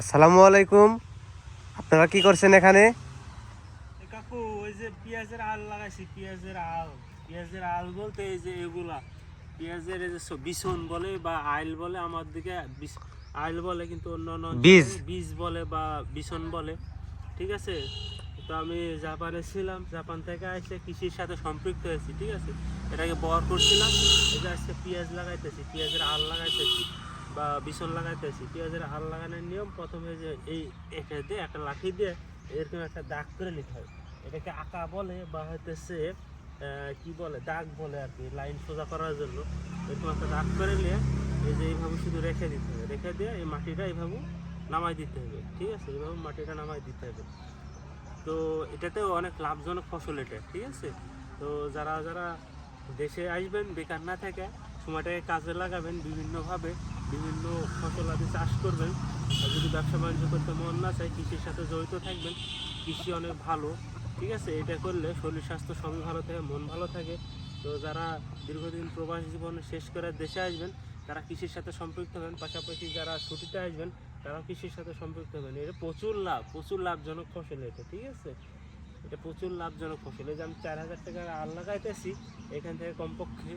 আসসালামু আলাইকুম। আপনারা কি করছেন এখানে? কাকু ওই যে পেঁয়াজের আল লাগাইছি পেঁয়াজের আল। পেঁয়াজের আল বলতে এই যে এগুলা পেঁয়াজের এই যে বিছন বলে বা আইল বলে আমার দিকে আইল বলে কিন্তু অন্য অন্য বীজ। বীজ বলে বা বিছন বলে ঠিক আছে? তো আমি জাপানে ছিলাম জাপান থেকে কৃষির সাথে সম্পৃক্ত হয়েছি ঠিক আছে? এটাকে বর করছিলাম আজকে পেঁয়াজ লাগাইতেছি পেঁয়াজের আল লাগাইতেছি। বা বিছন লাগাইতেছি, পেঁয়াজের হাল লাগানোর নিয়ম প্রথমে যে এই এটা দিয়ে, একটা লাঠি দিয়ে এরকম একটা দাগ করে নিতে হয়। এটাকে আঁকা বলে বা হইতেছে কি বলে, দাগ বলে আর কি, লাইন সোজা করার জন্য। এরকম একটা দাগ করে নিয়ে এই যে এইভাবে শুধু রেখে দিতে হবে। রেখে দিয়ে এই মাটিটা এইভাবে নামাই দিতে হবে, ঠিক আছে? এইভাবে মাটিটা নামাই দিতে হবে। তো এটাতেও অনেক লাভজনক ফসল এটা, ঠিক আছে? তো যারা যারা দেশে আসবেন, বেকার না থেকে সময়টাকে কাজে লাগাবেন, বিভিন্নভাবে বিভিন্ন ফসল আদি চাষ করবেন। আর যদি ব্যবসা বাণিজ্য করতে মন না চায়, কৃষির সাথে জড়িত থাকবেন। কৃষি অনেক ভালো, ঠিক আছে? এটা করলে শরীর স্বাস্থ্য সবই ভালো থাকে, মন ভালো থাকে। তো যারা দীর্ঘদিন প্রবাস জীবন শেষ করে দেশে আসবেন, তারা কৃষির সাথে সম্পৃক্ত হবেন। পাশাপাশি যারা ছুটিতে আসবেন, তারাও কৃষির সাথে সম্পৃক্ত হবেন। এটা প্রচুর লাভ, প্রচুর লাভজনক ফসল এটা, ঠিক আছে? এটা প্রচুর লাভজনক ফসল। এই যে আমি চার হাজার টাকা আল লাগাইতেছি এখান থেকে কমপক্ষে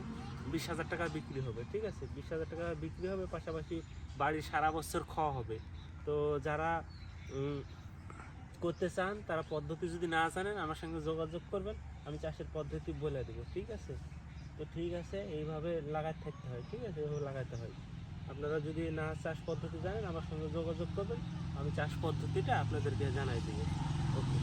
বিশ হাজার টাকা বিক্রি হবে, ঠিক আছে? বিশ হাজার টাকা বিক্রি হবে, পাশাপাশি বাড়ির সারা বছর খাওয়া হবে। তো যারা করতে চান, তারা পদ্ধতি যদি না জানেন, আমার সঙ্গে যোগাযোগ করবেন, আমি চাষের পদ্ধতি বলে দেবো, ঠিক আছে? তো ঠিক আছে, এইভাবে লাগাতে থাকতে হয়, ঠিক আছে? এইভাবে লাগাতে হয়। আপনারা যদি না চাষ পদ্ধতি জানেন, আমার সঙ্গে যোগাযোগ করবেন, আমি চাষ পদ্ধতিটা আপনাদেরকে জানাই দেবো। ওকে।